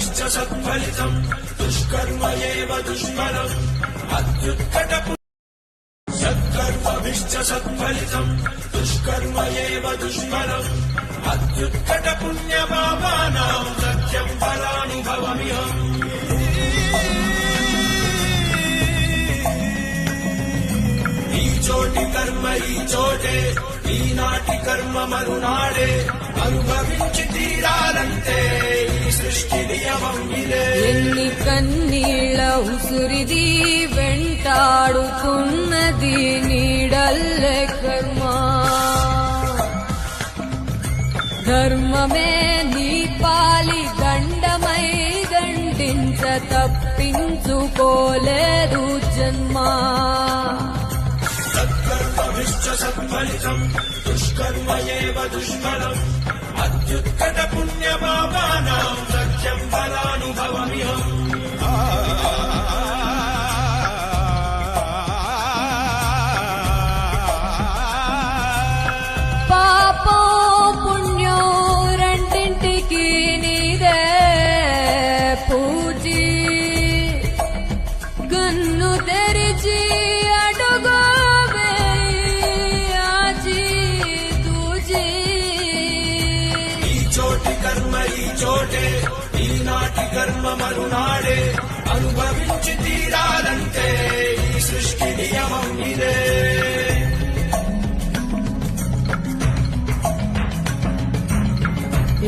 సత్కర్మభిశ్చ సత్ఫలితం దుష్కర్మ ఏవ దుష్కరం అత్యుత్కట సత్కర్మభిశ్చ సత్ఫలితం దుష్కర్మ ఏవ దుష్కరం అత్యుత్కట పుణ్యపాపానాం సత్యం ఫలానుభవమిహం. ఈ చోటి కర్మ ఈ చోటే ఈనాటి కర్మ మరునాడే. అనుభవించి తీరాలంటే ఉసురిది వెంటాడుతున్నది నీడల్లే కర్మ. ధర్మమే నీ పాలి దండమై దండించ తప్పించుకోలేదు జన్మ. సత్కర్మభిశ్చ సత్ఫలితం దుష్కర్మ ఏవ చోటి కర్మ ఈ చోటే. ఈనాటి కర్మ మరునాడే. అనుభవించి తీరాలంటే ఈ సృష్టి నియమం ఇదే.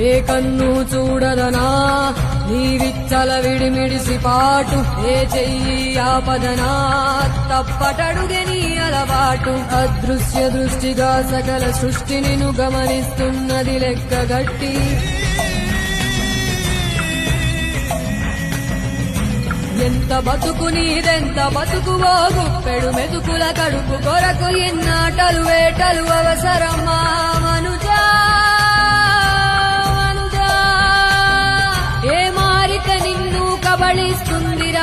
ఏ కన్ను చూడదనా? నీ విచ్చల విడిమిడిసి పాటు ఏ చెయ్యి ఆపదనా తప్పటడుగే అలవాటు. అదృశ్య దృష్టిగా సకల సృష్టిని ను గమనిస్తున్నది లెక్కగట్టి ఎంత బతుకు నీదెంత బతుకువో పెడు మెతుకుల కడుపు కొరకు ఎన్నాటలు వేటలు అవసరమా?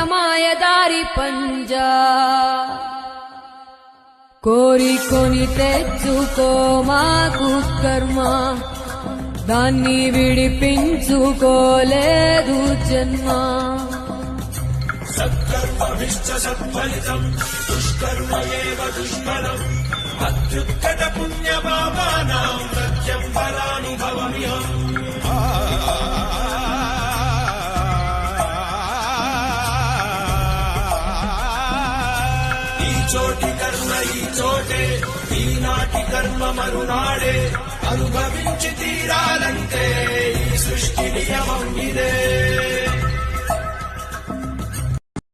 కబళిస్తుంది రమాయదారి పంజా. కోరికొని తెచ్చుకో మాకు కర్మ. దాన్ని విడిపించుకోలేదు జన్మ. సత్కర్మభిశ్చ సత్ఫలితం దుష్కర్మ ఏవ దుష్కరం అత్యుత్కట పుణ్యపాపానాం చోటి కర్మ ఈ చోటే. ఈనాటి కర్మ మరునాడే. అనుభవించి తీరాలంటే.